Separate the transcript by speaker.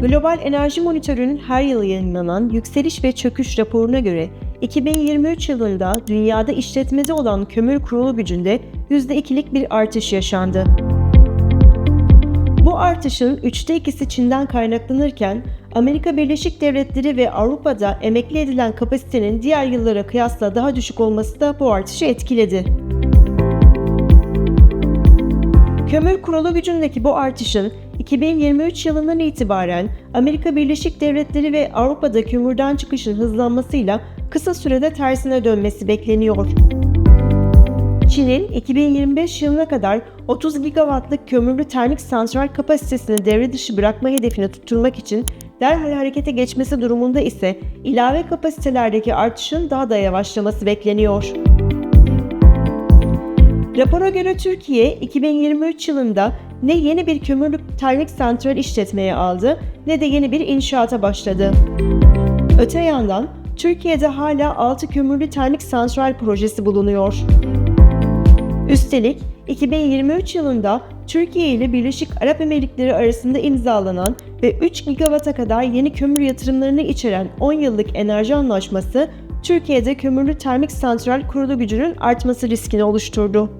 Speaker 1: Global Enerji Monitörü'nün her yıl yayınlanan yükseliş ve çöküş raporuna göre 2023 yılında dünyada işletmede olan kömür kurulu gücünde %2'lik bir artış yaşandı. Bu artışın üçte ikisi Çin'den kaynaklanırken Amerika Birleşik Devletleri ve Avrupa'da emekli edilen kapasitenin diğer yıllara kıyasla daha düşük olması da bu artışı etkiledi. Kömür kurulu gücündeki bu artışın 2023 yılından itibaren Amerika Birleşik Devletleri ve Avrupa'da kömürden çıkışın hızlanmasıyla kısa sürede tersine dönmesi bekleniyor. Çin'in 2025 yılına kadar 30 gigawattlık kömürlü termik santral kapasitesini devre dışı bırakma hedefini tutturmak için derhal harekete geçmesi durumunda ise ilave kapasitelerdeki artışın daha da yavaşlaması bekleniyor. Rapora göre Türkiye 2023 yılında ne yeni bir kömürlü termik santral işletmeye aldı ne de yeni bir inşaata başladı. Öte yandan Türkiye'de hala 6 kömürlü termik santral projesi bulunuyor. Üstelik 2023 yılında Türkiye ile Birleşik Arap Emirlikleri arasında imzalanan ve 3 gigawata kadar yeni kömür yatırımlarını içeren 10 yıllık enerji anlaşması Türkiye'de kömürlü termik santral kurulu gücünün artması riskini oluşturdu.